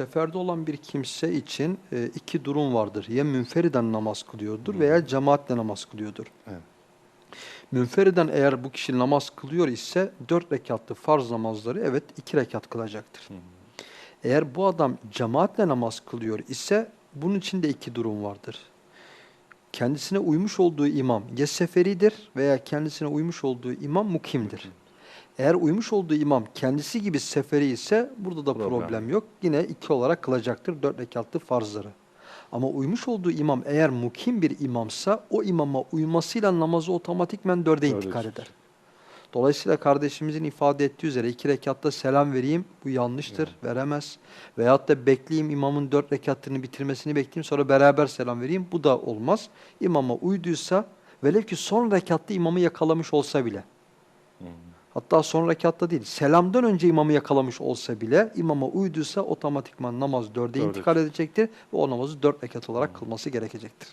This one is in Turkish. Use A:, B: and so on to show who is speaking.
A: Seferde olan bir kimse için e, iki durum vardır. Ya münferiden namaz kılıyordur veya cemaatle namaz kılıyordur.
B: Evet.
A: Münferiden eğer bu kişi namaz kılıyor ise dört rekatlı farz namazları evet iki rekat kılacaktır. Eğer bu adam cemaatle namaz kılıyor ise bunun için de iki durum vardır. Kendisine uymuş olduğu imam ya seferidir veya kendisine uymuş olduğu imam mukimdir. Eğer uymuş olduğu imam kendisi gibi seferi ise burada da
B: Problem.
A: problem, yok. Yine iki olarak kılacaktır dört rekatlı farzları. Ama uymuş olduğu imam eğer mukim bir imamsa o imama uymasıyla namazı otomatikmen dörde
B: Dörde
A: intikal
B: çıkar.
A: eder. Dolayısıyla kardeşimizin ifade ettiği üzere iki rekatta selam vereyim bu yanlıştır, veremez. Veyahut da bekleyeyim imamın dört rekatını bitirmesini bekleyeyim sonra beraber selam vereyim bu da olmaz. İmama uyduysa velev ki son rekatta imamı yakalamış olsa bile Hatta son rekatta değil, selamdan önce imamı yakalamış olsa bile imama uyduysa otomatikman namaz dörde
B: Dörde
A: intikal edecektir ve o namazı dört rekat olarak kılması gerekecektir.